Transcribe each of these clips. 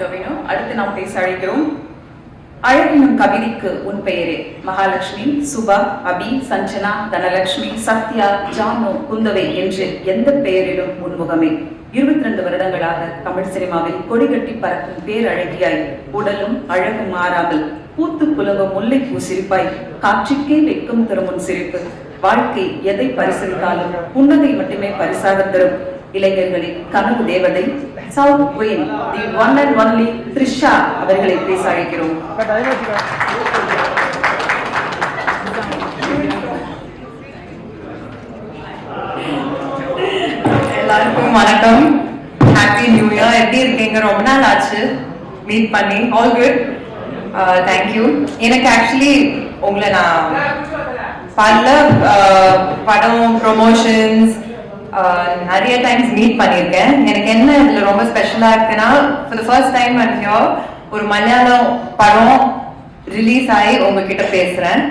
டொவினோ அடுத்து நாம் பேச அழைக்கிறோம். அழகினும் கவிதைக்கு உன் பெயரே. மகாலட்சுமி சுபா அபி சஞ்சனா தனலட்சுமி சத்யா ஜானு குந்தவை என்று எந்த பெயரிலும் உன்முகமே இருபத்தி ரெண்டு வருடங்களாக தமிழ் சினிமாவில் கொடிகட்டி பறக்கும் பேரழகியாய் உடலும் அழகும் மாறாமல் பூத்து புலவ முல்லைப்பூ சிரிப்பாய் காட்சிக்கே வெட்கம் தரும் உன் சிரிப்பு. வாழ்க்கை எதை பரிசளித்தாலும் புன்னகை மட்டுமே பரிசாக தரும். இளைஞர்களின் கனவு தேவதை south queen the one and only Trisha அவர்களை பேச அழைக்கிறோம் எல்லாருக்கும் வணக்கம். ஹாப்பி நியூ இயர் எப்படி இருக்கீங்க? ரொம்ப நாள் ஆச்சு. மீட் பண்ணி. ஆல் குட் தேங்க்யூ எனக்கு ஆக்சுவலி உங்களை நான் பல uh, படம் ப்ரொமோஷன்ஸ் நிறைய டைம்ஸ் மீட் பண்ணியிருக்கேன். எனக்கு என்ன இதில் ரொம்ப ஸ்பெஷலாக இருக்குன்னா for the first time and here ஒரு மலையாளம் படம் ரிலீஸ் ஆகி உங்ககிட்ட பேசுகிறேன்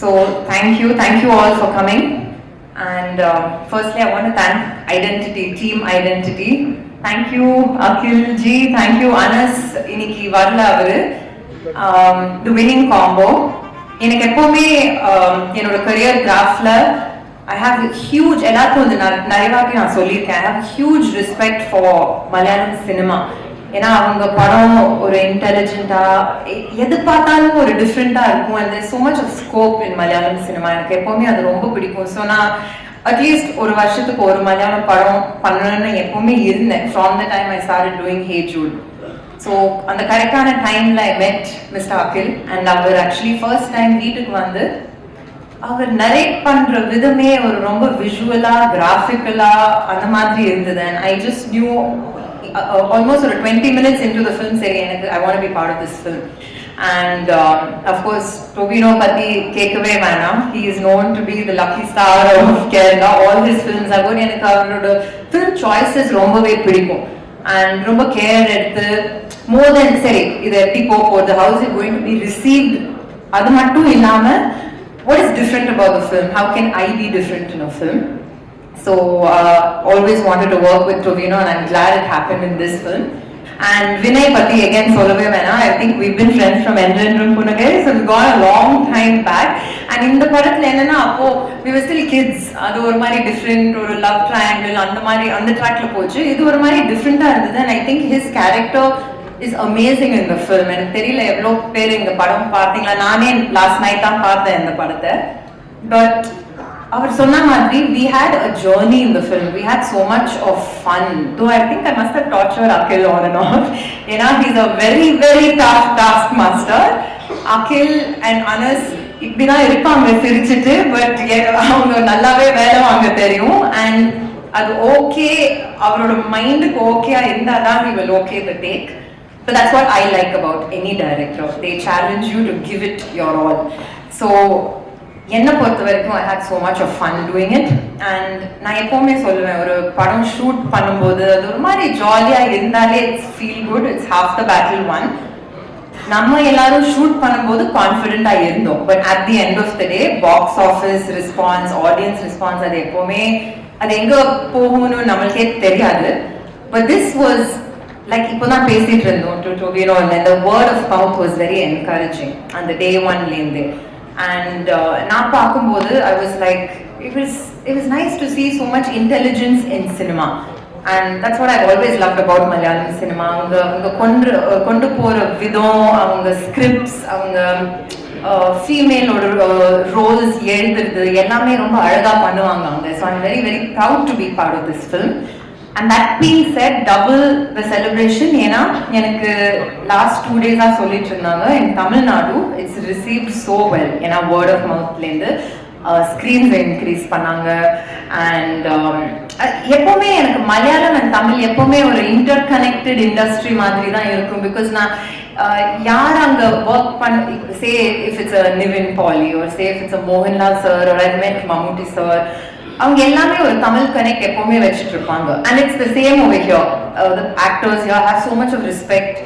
so thank you thank you all for coming and firstly I want thank identity team identity thank you Akhil ji thank you Anas இன்னைக்கு வரல அவரு. தி வின்னிங் காம்போ எனக்கு எப்போவுமே um, என்னோட கரியர் கிராஃப்ல ஐ ஹாவ் ஹியூஜ் எல்லாருக்கும் வந்து நிறைய வாட்டி நான் சொல்லியிருக்கேன். I have huge respect for Malayalam cinema ஏன்னா அவங்க படம் ஒரு இன்டெலிஜென்ட்டா எது பார்த்தாலும் ஒரு டிஃப்ரெண்டா இருக்கும். And so much of scope in Malayalam cinema எனக்கு எப்பவுமே அது ரொம்ப பிடிக்கும். ஸோ நான் அட்லீஸ்ட் ஒரு வருஷத்துக்கு ஒரு மலையாளம் படம் பண்ணணும்னு எப்பவுமே இருந்தேன். From the time I start doing Hey Jude so அந்த கரெக்டான time I met mister Akhil and our actually first time வீட்டுக்கு வந்து அவர் நரேட் பண்ற விதமே ஒரு ரொம்ப விஷுவலா கிராஃபிக்கலா அந்த மாதிரி இருந்தது. And I just knew almost ஒரு twenty minutes into the film சரி எனக்கு I want be part of this film and of course Tovino பத்தி கேட்கவே வேணாம். He is known to be the lucky star of Kerala all this films அகோன் எனக்கு அவரோட film choices ரொம்பவே பிடிக்கும். And ரொம்ப கேர் எடுத்து மோர் தென் சரி இது எப்படி போக போகுது? How's it going to be received அது மட்டும் இல்லாம what is different about the film? How can I be different in a film? So, uh, always wanted to work with Tovino, and I'm glad it happened in this film. And Vinay Pati, again, Solove Vena, I think we've been friends from Endrendrum Punagai, so we've gone a long time back. And in the படத்துல என்னன்னா அப்போ we were still kids. அது ஒரு மாதிரி different ஒரு love triangle அந்த மாதிரி அந்த ட்ராக்ல போச்சு இது ஒரு மாதிரி டிஃப்ரெண்டா இருந்தது and I think his character is amazing இந்த ஃபிலிம் எனக்கு தெரியல எவ்வளோ பேர் இந்த படம் பார்த்தீங்களா நானே லாஸ்ட் நைட் தான் பார்த்தேன் இந்த படத்தை பட் அவர் சொன்ன மாதிரி வி ஹேட் அ ஜேர்னி இந்த film we had so much of fun though I think I must torture Akhil on and off ஏன்னா he's a very very task task master Akhil and Anas இப்படிதான் இருப்பாங்க சிரிச்சுட்டு but அவங்க நல்லாவே வேலை வாங்க தெரியும் அண்ட் அது ஓகே அவரோட மைண்டுக்கு ஓகேயா இருந்தால் தான் we will okay the take But that's what I like about any director. They challenge you to give it your all. So, என்னை பொறுத்த வரைக்கும் I had so much of fun doing it and நான் எப்போவுமே சொல்லுவேன் ஒரு படம் shoot பண்ணும்போது அது ஒரு மாதிரி ஜாலியாக இருந்தாலே it's feel good it's half the battle won நம்ம எல்லாரும் ஷூட் பண்ணும்போது கான்ஃபிடென்ட்டாக இருந்தோம். But at the end of the day box office response audience response அது எப்போவுமே அது எங்கே போகணும்னு நம்மளுக்கே தெரியாது. பட் திஸ் வாஸ் லைக் இப்போ தான் பேசிட்டு இருந்தோம் டு டு வீரோ இந்த word of mouth was very encouraging அந்த டே ஒன்லேருந்து அண்ட் நான் பார்க்கும்போது I was like it is it is nice to see so much intelligence in cinema and that's what I always love about Malayalam cinema அவங்க அவங்க கொண்டு கொண்டு போகிற விதம் அவங்க ஸ்கிரிப்ட்ஸ் அவங்க ஃபீமேலோட ரோல்ஸ் எழுதுறது எல்லாமே ரொம்ப அழகாக பண்ணுவாங்க அவங்க. So I'm very very proud to be part of this film and that being said double the celebration ஏன்னா எனக்கு லாஸ்ட் டூ டேஸாக சொல்லிட்டு இருந்தாங்க. என் Tamil Nadu it's receive so well ஏன்னா வேர்ட் ஆஃப் மவுத்லேருந்து ஸ்க்ரீன்ஸ் இன்க்ரீஸ் பண்ணாங்க. Um, அண்ட் எப்பவுமே எனக்கு மலையாளம் அண்ட் தமிழ் எப்பவுமே ஒரு இன்டர் கனெக்டட் இண்டஸ்ட்ரி மாதிரி தான் இருக்கும். பிகாஸ் நான் uh, யார் அங்க ஒர்க் பண்ண say if it's a Nivin Pauly ஒரு say if it's Mohanlal sir ஒரு மெட் மம்முட்டி சார் அவங்க எல்லாமே ஒரு தமிழ் கனெக்ட் எப்பவுமே வச்சுட்டு இருப்பாங்க and it's the same over here actors here have so much of respect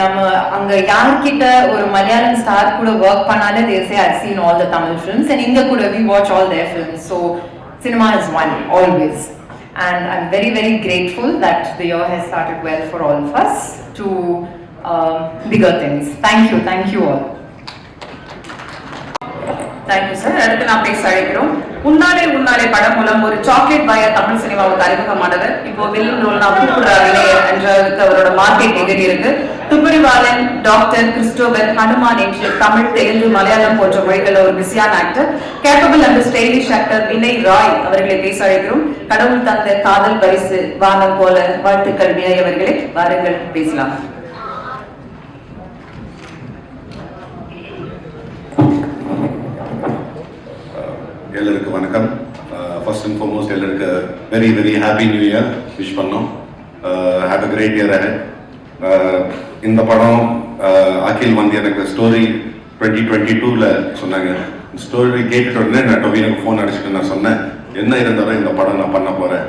நம்ம அங்க யார்கிட்ட ஒரு மலையாளம் ஸ்டார் கூட ஒர்க் பண்ணாலே தேசே I seen all the Tamil films and இங்க கூட we watch all their films so cinema is one always and I am very very grateful that the has has started well for all first to bigger things thank you thank you all. Thank you sir அடுத்து நான் பேச அழைக்கிறோம். உன்னாலே உன்னாலே படம் மூலம் ஒரு chocolate பாய தமிழ் சினிமாவுக்கு அறிமுகமானவர். இப்போ வில்லன் ரோல் நான் கூப்பிடுறாங்களே என்றதுக்கு அவரோட மார்க்கெட் எதிரி இருக்கு. துப்பறிவாளன் டாக்டர் கிறிஸ்டோபர் ஹனுமான் என்று தமிழ் தெலுங்கு மலையாளம் போன்ற மொழிகளில் ஒரு பிஸியான actor capable and stylish actor Vinay Rai அவர்களை பேச அழைக்கிறோம். கடவுள் தந்த காதல் பரிசு வானம் போல வாழ்த்துக்கள் வினய் அவர்களே. வாருங்கள் பேசலாம். எல்லோருக்கும் வணக்கம். First and foremost எல்லோருக்கு very very happy new year wish பண்ணோம். Have a great year ahead இந்த படம் அகில் வந்து எனக்கு ஸ்டோரி டுவெண்ட்டி டுவெண்ட்டி டூவில் சொன்னாங்க. ஸ்டோரி கேட்டுட்டு உடனே நான் டொவினுக்கு ஃபோன் அடிச்சுட்டு நான் சொன்னேன் என்ன இருந்தாலும் இந்த படம் நான் பண்ண போகிறேன்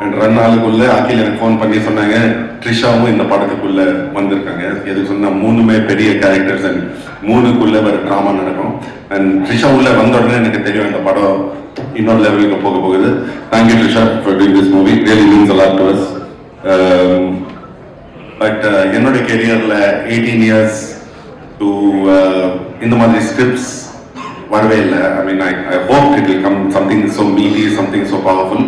ரெண்டு நாளுக்குள்ள அகில் எனக்கு ஃபோன் பண்ணி சொன்னாங்க. ட்ரிஷாவும் இந்த படத்துக்குள்ள வந்திருக்காங்க. எதுக்கு சொன்னா மூணுமே பெரிய கேரக்டர்ஸ் அண்ட் மூணுக்குள்ள ஒரு ட்ராமா நடக்கும். அண்ட் ட்ரிஷா உள்ள வந்த உடனே எனக்கு தெரியும் இந்த படம் இன்னொரு லெவலுக்கு போக போகுது. Thank you Trisha for doing this movie really means a lot to us but என்னோட கெரியர்ல எயிட்டீன் இயர்ஸ் டு இந்த மாதிரி ஸ்கிரிப்ட்ஸ் வரவே இல்லை. I mean I I hope it will come something so meaty something so powerful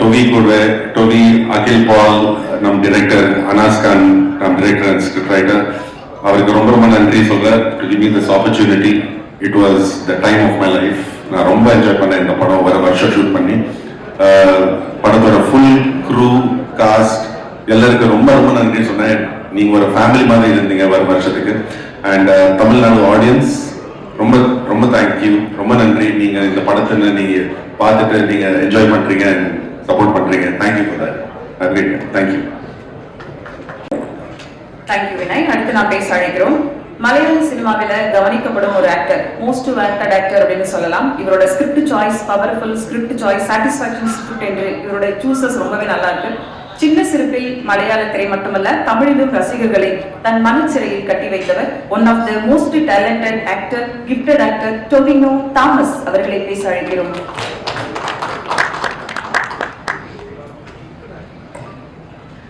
Tovi கூட டொவி அகில் பால் நம் director Anas Khan நம் director and script writer அவருக்கு ரொம்ப ரொம்ப நன்றி சொல்கிறேன் to give me this opportunity it was the time of my life நான் ரொம்ப என்ஜாய் பண்ணேன் இந்த படம் வர வருஷம் ஷூட் பண்ணி. படத்தோட ஃபுல் க்ரூ காஸ்ட் எல்லாருக்கும் ரொம்ப ரொம்ப நன்றி சொன்னேன். நீங்க ஒரு ஃபேமிலி மாதிரி இருந்தீங்க வர வருஷத்துக்கு. அண்ட் தமிழ்நாடு ஆடியன்ஸ் ரொம்ப ரொம்ப தேங்க்யூ ரொம்ப நன்றி. நீங்க இந்த படத்தை நீங்க பார்த்துட்டு நீங்க என்ஜாய் பண்றீங்க சப்போர்ட் பண்றீங்க. Thank you for that great thank you thank you Vinay அடுத்து நான் பேச அழைக்கிறோம். மலையாள சினிமாவில கவனிக்கப்படும் ஒரு ஆக்டர் மோஸ்ட் வேண்டட் ஆக்டர் அப்படின்னு சொல்லலாம். இவரோட script choice powerful script choice satisfaction script என்று இவரோட சூசஸ் ரொம்பவே நல்லா இருக்கு. சின்ன சிறுப்பில் மலையாள திரை மட்டுமல்ல தமிழிலும் ரசிகர்களை தன் மனச்சிறையில் கட்டி வைத்தவர் one of the most talented actor gifted actor Tovino Thomas அவர்களை பேச அழைக்கிறோம்.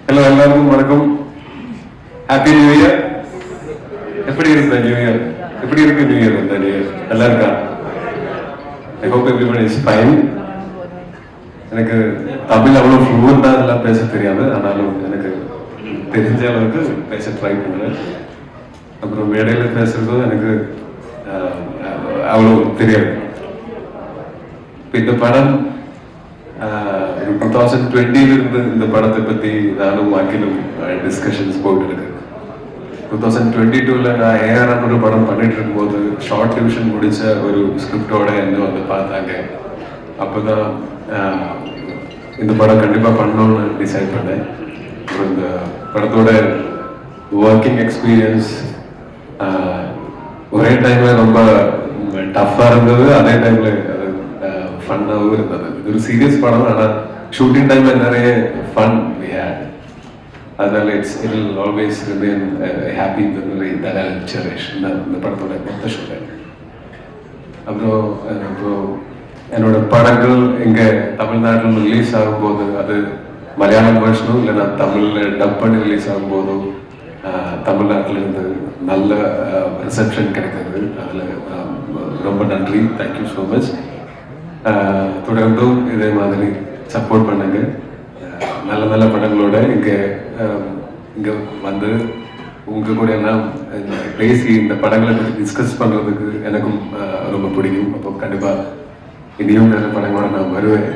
ஹலோ எல்லாருக்கும் வணக்கம். ஹாப்பி நியூ இயர் எப்படி இருக்கு நியூ இயர் எப்படி இருக்கு நியூ இயர் இந்த நியூ இயர் நல்லா இருக்கா? I hope everybody is fine எனக்கு தமிழ் அவ்வளோ ஃப்ளூவெண்டாக அதெல்லாம் பேச தெரியாது. ஆனாலும் எனக்கு தெரிஞ்ச அளவுக்கு பேச ட்ரை பண்ணுறேன் அப்புறம் மேடையில் பேசுறதும் எனக்கு அவ்வளோ தெரியாது. இப்போ இந்த படம் டூ தௌசண்ட் டுவெண்ட்டிலிருந்து இந்த படத்தை பத்தி நானும் அகிலும் டிஸ்கஷன்ஸ் போயிட்டு இருக்கு. டூ தௌசண்ட் டுவெண்ட்டி டூவில் நான் ஏஆர் ஒரு படம் பண்ணிட்டு இருக்கும்போது ஷார்ட் டிவிஷன் முடிச்ச ஒரு ஸ்கிரிப்டோட என்ன வந்து பார்த்தாங்க. அப்போ தான் இந்த படம் கண்டிப்பா பண்ணணும்னு டிசைட் பண்ணேன். இந்த படத்தோட ஒர்க்கிங் எக்ஸ்பீரியன்ஸ் ஒரே டைம்ல ரொம்ப டஃப்பாக இருந்தது அதே டைம்ல ஃபன்னாகவும் இருந்தது. இது ஒரு சீரியஸ் படம் ஆனால் ஷூட்டிங் டைம்ல நிறைய ஃபன் அதனால it's it will always remain happy memory that I cherish இந்த படத்தோட மொத்த ஷூட்டிங் அப்புறம் அப்புறம் என்னோட படங்கள் இங்கே தமிழ்நாட்டில் ரிலீஸ் ஆகும்போது அது மலையாளம் வருஷனும் இல்லைன்னா தமிழ்ல டப் பண்ணி ரிலீஸ் ஆகும்போதோ தமிழ்நாட்டிலேருந்து இருந்து நல்ல ரிசப்ஷன் கிடைக்கிறது அதுல ரொம்ப நன்றி. தேங்க்யூ ஸோ மச் தொடர்ந்தும் இதே மாதிரி சப்போர்ட் பண்ணுங்க. நல்ல நல்ல படங்களோட இங்க இங்கே இங்க வந்து உங்க கூட எல்லாம் இந்த பேசி இந்த படங்களை பற்றி டிஸ்கஸ் பண்றதுக்கு எனக்கும் ரொம்ப பிடிக்கும். அப்போ கண்டிப்பா இனியும் நல்ல படங்களோட நான் வருவேன்